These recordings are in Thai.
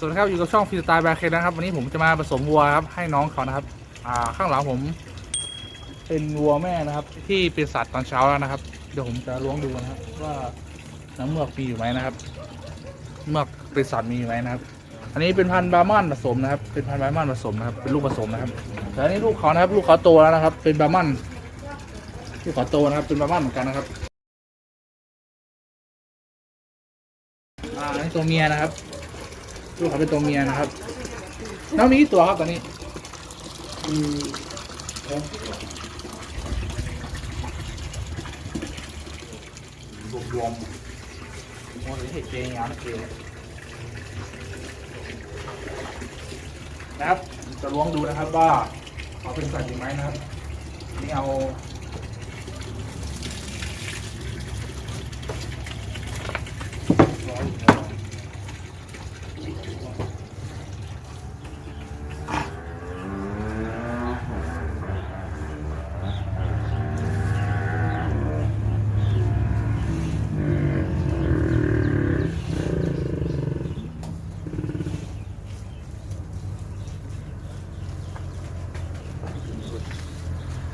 สวัสดีครับอยู่กับช่องฟรีสไตล์แบรเคนนะครับ วันนี้ผมจะมาผสมวัวครับให้น้องเขานะครับ อ่าข้างหลังผม เป็นวัวแม่นะครับ ที่เป็นสัตว์ตอนเช้าแล้วนะครับ เดี๋ยวผมจะล้วงดูนะครับว่าน้ำเมือกมีอยู่ไหมนะครับเมือกเป็นสัตว์มีอยู่ไหมนะครับ อันนี้เป็นพันธุ์บาร์มันผสมนะครับ เป็นพันธุ์บาร์มันผสมนะครับ เป็นลูกผสมนะครับแต่อันนี้ลูกเขานะครับ ลูกเขาโตแล้วนะครับ เป็นบาร์มันลูกเขาโตนะครับ เป็นบาร์มันเหมือนกันนะครับ อ่าอันนี้ตัวเมียนะครับ ลูกเขาเป็นตัวเมียนะครับ น้องมีกี่ตัวครับตอนนี้รวมรวมๆโอ้ยเห็ดเจงามเจนะครับ จะล้วงดูนะครับว่าเขาเป็นสัตว์จริงไหมนะครับ นี่เอาร้อยอยู่แล้ว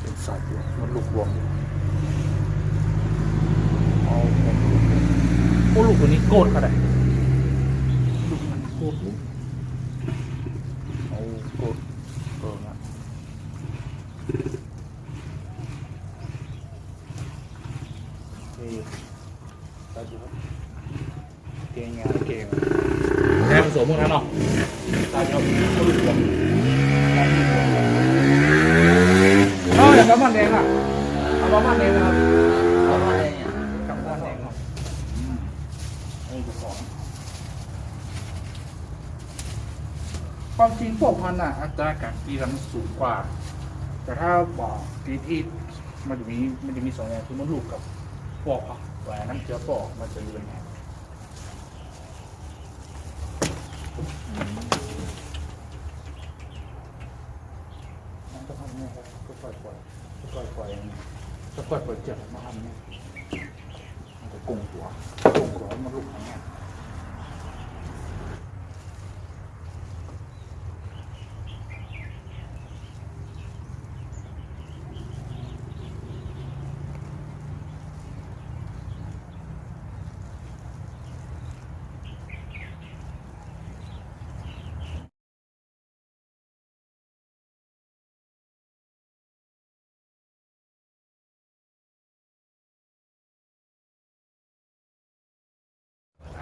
เป็น สัตว์อยู่มันลูกรวมเอาผมลูกรวมโอ้ลูกตัวนี้โกดเขาดลูกมันโกดเอาโกดเออนะนี่ตาดูครับเก่งงานเก่งแค่ผสมพวกนั้นเนาะตาจะเอาลูกรวม เอออย่างน้ำมันแดงอะเอาน้ำมันแดงนะครับเอาอะไรเนี่ยกับน้ำมันแดงเนาะอืมอันนี้คือสองความจริงพวกพันอะอัตราการตีกันสูงกว่า แต่ถ้าบอกตีที่มันจะมีมันจะมีสองอย่างคือมันลูกกับปอกอะแหวนน้ำเชื้อปอกมันจะอยู่ยังไงมันจะทำยังไงครับก็ปล่อยปล่อยก็ปล่อยปล่อยอย่างนี้ ก็ปล่อยปล่อยเจ็บมาทำเนี่ยมันจะกุ้งหัวกุ้งหัวมันลูก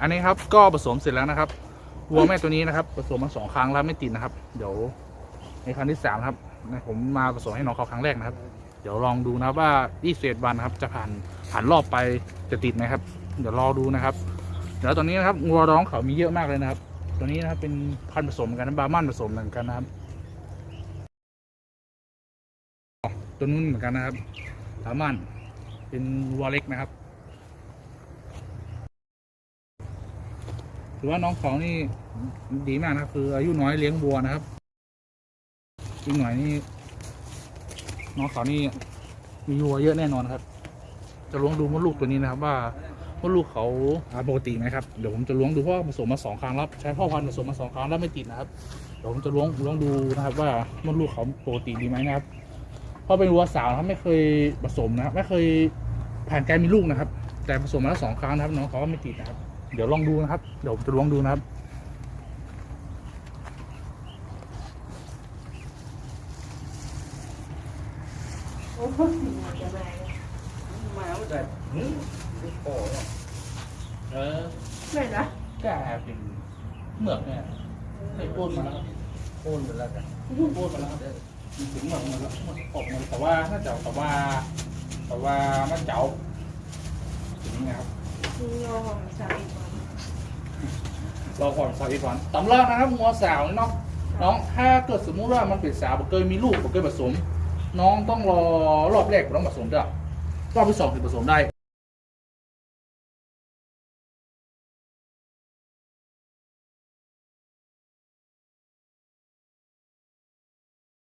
อันนี้ครับก็ผสมเสร็จแล้วนะครับวัวแม่ตัวนี้นะครับผสมมาสองครั้งแล้วไม่ติดนะครับ เดี๋ยวในครั้งที่สามครับผมมาผสมให้น้องเขาครั้งแรกนะครับ เดี๋ยวลองดูนะครับว่า21วันนะครับ จะผ่านผ่านรอบไปจะติดไหมครับ เดี๋ยวรอดูนะครับเดี๋ยวตอนนี้นะครับงัวร้องเขามีเยอะมากเลยนะครับ ตัวนี้นะครับเป็นพันผสมกันนะบาร์มันผสมเหมือนกันนะครับตัวนู้นเหมือนกันนะครับบาร์มันเป็นวัวเล็กนะครับ ถือว่าน้องเขานี่ดีมากนะคือ อายุน้อยเลี้ยงวัวนะครับอีกหน่อยนี่น้องเขานี่มีวัวเยอะแน่นอนครับ จะล้วงดูมดลูกตัวนี้นะครับ ว่ามดลูกเขาปกติไหมครับเดี๋ยวผมจะล้วงดูเพราะผสมมาสองครั้งแล้วใช้พ่อพันธุ์ผสมมาสองครั้งแล้วไม่ติดนะครับเดี๋ยวผมจะล้วงล้วงดูนะครับ ว่ามดลูกเขาปกติดีไหมนะครับเพราะเป็นวัวสาวครับไม่เคยผสมนะไม่เคยผ่านการมีลูกนะครับ แต่ผสมมาแล้วสองครั้งนะครับ น้องเขาก็ไม่ติดนะครับ เดี๋ยวลองดูนะครับ เดี๋ยวผมจะลองดูนะครับ โอ้โหจะมาเนี่ยมาเอาแต่หืมโอ้เนี่ยเออไม่นะแก่เป็นเหมือกเนี่ยเคยพูดมาแล้วครับโอนไปแล้วกันพูดมาแล้วครับถึงเหมือกมาแล้วหมดออกมาแต่ว่าถ้าเจ้าแต่ว่า แต่ว่ามันเจ้าอย่างนะครับ มีงอของสาวอีกคนเราก่อนสาวอีกก่อนตำรานะครับงัวสาวนี่เนาะน้องถ้าเกิดสมมุติว่ามันเป็นสาวบ่เคยมีลูกบ่เคยผสม น้องต้องรอรอบแรกบ่ต้องผสมด้วยรอบที่สองถึงผสมได้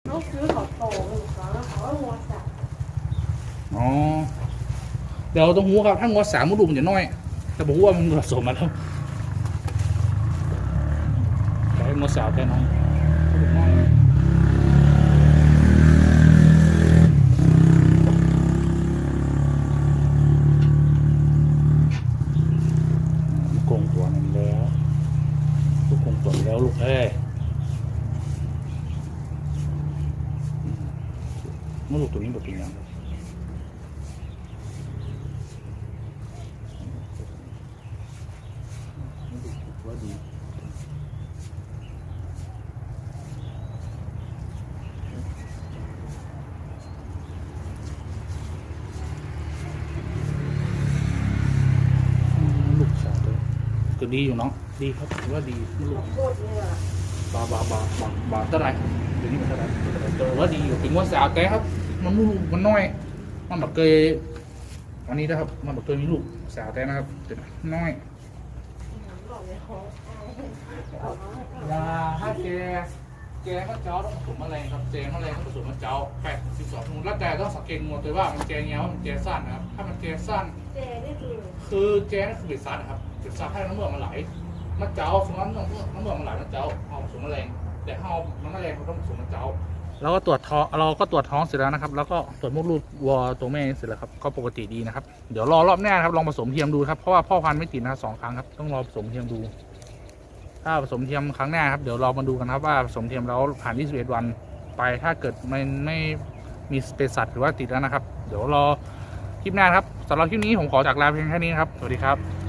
น้องซื้อเขาโตหนึ่งก่อนแล้วเขาก็งัวสับอ๋อเดี๋ยวต้องหูครับถ้างัวสามมดลูกมันจะน้อย แต่บอกว่ามันผสมมาแล้วงดสาวแค่น้อยลูกน้อยลูกกงตัวนั้นแล้ว ลูกกงตัวนี้แล้วลูกเอ้ยอืมเมื่อลูกตัวนี้แบบเป็นยังไงว่าดี อืมลูกสาวตัวก็ ดีอยู่เนาะดีครับถือว่าดีลูกโคตรเนี่บาบาบาบาบาเท่าไหรเดี๋ยวนี้มันเท่าไหรแต่ว่าดีอยู่ถึงว่าสาวแกครับ มันลูกมันน้อย มันแบบเคยอันนี้นะครับ มันแบบเคยมีลูกสาวแต่นะครับแต่น้อยบอกเลยเขายาถ้าแกแกก็เจ้าต้องผสมแมลงครับแกแมลงต้องผสมมะเจ้าแปดสิบสองชั่วโมแล้วแต่ต้องสังเกตงัวตัวว่ามันแกเงี้ยวมันแกสั้นนะครับ ถ้ามันแกสั้น เจนี่คือคือแจ๊สคือเบ็ดซัดนะครับเบ็ดซัดให้น้ำเมือกมันไหลมันเจ้าสมมติน้ำเมือกน้ำเมือกมันไหลมันเจ้าเอาผสมแมลงแต่ถ้าเอาน้ำแมลงเขาต้องผสมมันเจ้าเราก็ตรวจท้องเราก็ตรวจท้องเสร็จแล้วนะครับแล้วก็ตรวจมดลูกวัวตัวแม่เสร็จแล้วครับก็ปกติดีนะครับเดี๋ยวรอรอบหน้านครับลองผสมเทียมดูครับเพราะว่าพ่อพันธุ์ไม่ติดนะสองครั้งครับต้องรอผสมเทียมดู ถ้าผสมเทียมครั้งหน้าครับเดี๋ยวเรามาดูกันครับว่าผสมเทียมแล้วผ่าน 21 วันไปถ้าเกิดมันไม่มีสเปซสัตว์หรือว่าติดแล้วนะครับ เดี๋ยวรอ คลิปหน้าครับสำหรับคลิปนี้ผมขอจากลาเพียงแค่นี้ครับ สวัสดีครับ